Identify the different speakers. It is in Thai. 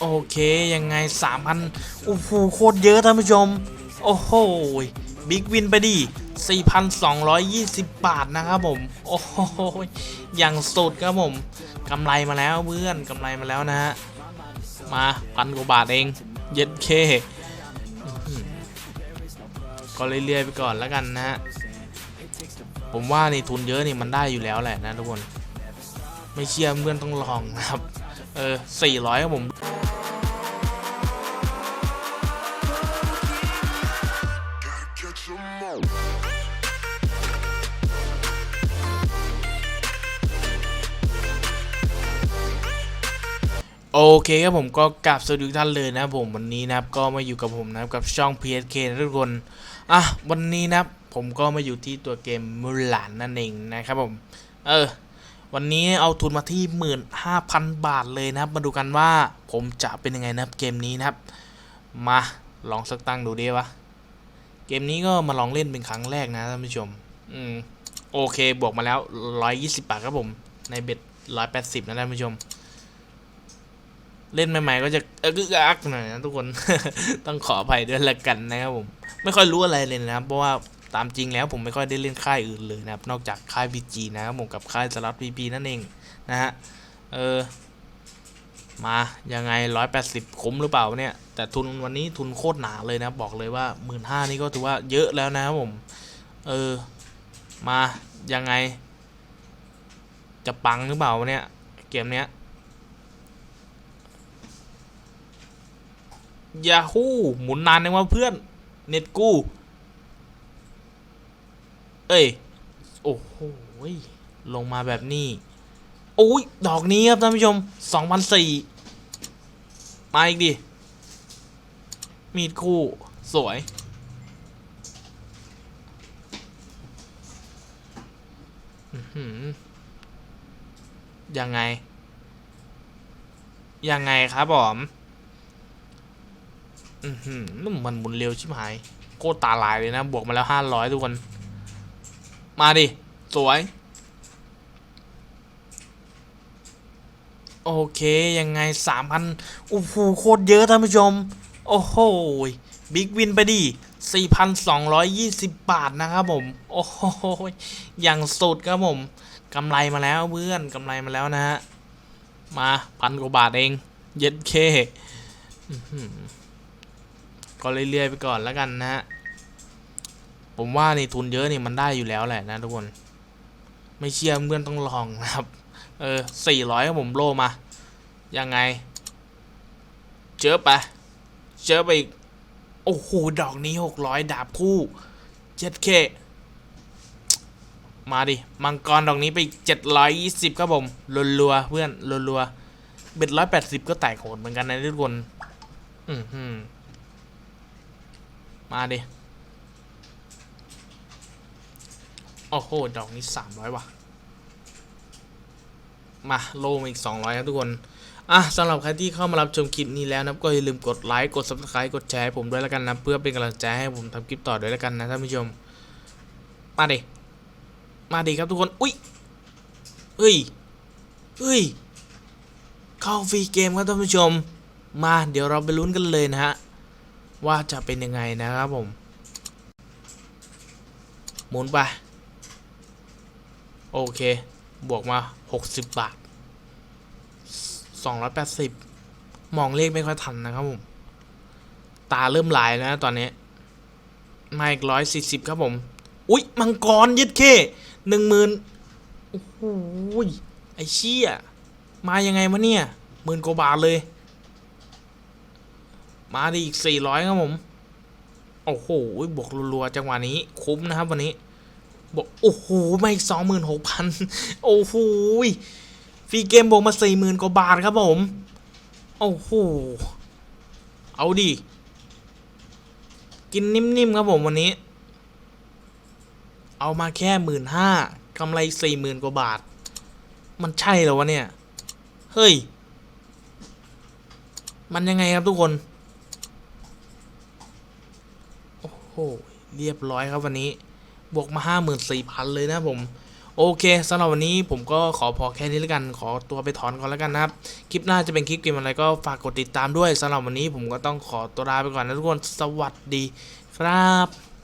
Speaker 1: โอเค ยังไง 3,000โอ้โหโคตรเยอะท่านผู้ชม โอ้โหบิ๊กวินไปดิ 4,220 บาทนะครับผม โอ้โหอย่างสุดครับผมกำไรมาแล้วเพื่อนกำไรมาแล้วนะฮะ มาพันกว่าบาทเอง เย็ดเค ก็เรื่อยๆไปก่อนแล้วกันนะฮะ ผมว่านี่ทุนเยอะนี่มันได้อยู่แล้วแหละนะทุกคน ไม่เชื่อเพื่อนต้องลองนะครับ เออสี่ร้อยครับผม โอเคครับผมก็กลับสวัสดีทุกท่านเลยนะครับผมวันนี้นะครับก็มาอยู่กับผมนะครับกับช่อง PSK นะทุกคนอะวันนี้นะครับผมก็มาอยู่ที่ตัวเกมมูลานนั่นเองนะครับผมเออวันนี้เอาทุนมาที่ 15,000 บาทเลยนะครับ มาดูกันว่าผมจะเป็นยังไงนะครับเกมนี้นะครับ มาลองสักตั้งดูดีวะเกมนี้ก็มาลองเล่นเป็นครั้งแรกนะท่านผู้ชมอืมโอเคบวกมาแล้ว 120 บาทครับผมในเบ็ด180 นะท่านผู้ชม เล่นใหม่ๆก็จะเออกึกอักหน่อยนะทุกคน ต้องขออภัยด้วยละกันนะครับผม ไม่ค่อยรู้อะไรเลยนะครับ เพราะว่าตามจริงแล้วผมไม่ค่อยได้เล่นค่ายอื่นเลยนะครับ นอกจากค่าย VG นะครับผมกับค่ายสลับ PP นั่นเองนะฮะ เออ มายังไง 180คุ้มหรือเปล่าเนี่ย แต่ทุนวันนี้ทุนโคตรหนาเลยนะบอกเลยว่า 1 5ื่นนี่ก็ถือว่าเยอะแล้วนะครับผม เออ มายังไง จะปังหรือเปล่าเนี่ย เกมเนี้ย ยาฮูหมุนนานยังวะเพื่อน เน็ตกู เอ้ย โอ้โหลงมาแบบนี้โอ้ย ดอกนี้ครับท่านผู้ชม2,004มาอีกดิ มีดคู่ สวย ยังไง ยังไงครับผม อือหือมันหมุนเร็วชิบหาย โคตรตาลายเลยนะ บวกมาแล้วห้าร้อยทุกคน มาดิ สวย โอเค ยังไงสามพันโอ้โหโคตรเยอะท่านผู้ชม โอ้โห บิ๊กวินไปดิสี่พันสองร้อยยี่สิบบาทนะครับผม โอ้โหอย่างสุดครับผมกำไรมาแล้วเพื่อนกำไรมาแล้วนะฮะ มาพันกว่าบาทเอง เย็ดเค ก็เรื่อยๆไปก่อนแล้วกันนะฮะ ผมว่าในทุนเยอะนี่มันได้อยู่แล้วแหละนะทุกคน ไม่เชื่อเพื่อนต้องลองนะครับ เออสี่ร้อยผมโลมา ยังไง เจอไป เจอไปอีก โอ้โห ดอกนี้หกร้อยดาบคู่เจ็ดเค มาดิ มังกรดอกนี้ไปเจ็ดร้อยยี่สิบครับผมรัวๆเพื่อนรัวๆเบ็ดร้อยแปดสิบก็แตกโหดเหมือนกันนะทุกคน อือหือ มาดิโอ้โห ดอกนี้สามร้อยว่ะ มาโลมาอีกสองร้อยครับทุกคน อะสำหรับใครที่เข้ามารับชมคลิปนี้แล้วนะก็อย่าลืมกดไลค์กด subscribe กดแชร์ผมด้วยแล้วกันนะ เพื่อเป็นกำลังใจให้ผมทำคลิปต่อด้วยแล้วกันนะท่านผู้ชม มาดิ มาดิครับทุกคน อุ้ยเฮ้ยเฮ้ย เข้าฟรีเกมครับท่านผู้ชม มาเดี๋ยวเราไปลุ้นกันเลยนะฮะ ว่าจะเป็นยังไงนะครับผม หมุนไป โอเค บวกมา 60 บาท 280 มองเลขไม่ค่อยทันนะครับผม ตาเริ่มลายแล้วนะตอนนี้ มาอีกร้อยสี่สิบครับผม อุ๊ย มังกรยึดเคหนึ่งหมื่นโอ้โหยไอเชี่ยมายังไงวะเนี่ยหมื่นกว่าบาทเลย มาดีอีกสี่ร้อยครับผม โอ้โห บวกรัวๆจังหวะนี้ คุ้มนะครับวันนี้ บอก โอ้โหมาอีกสองหมื่นหกพันโอ้โห ฟรีเกมบวกมาสี่หมื่นกว่าบาทครับผม โอ้โห เอาดิ กินนิ่มๆครับผมวันนี้ เอามาแค่หมื่นห้ากำไรสี่หมื่นกว่าบาท มันใช่เหรอวะเนี่ย เฮ้ย มันยังไงครับทุกคน โอ้โหเรียบร้อยครับวันนี้ บวกมาห้าหมื่นสี่พันเลยนะผม โอเคสำหรับวันนี้ผมก็ขอพอแค่นี้แล้วกัน ขอตัวไปถอนก่อนแล้วกันนะครับ คลิปหน้าจะเป็นคลิปเกมอะไรก็ฝากกดติดตามด้วยสำหรับวันนี้ผมก็ต้องขอตัวลาไปก่อนนะทุกคน สวัสดีครับ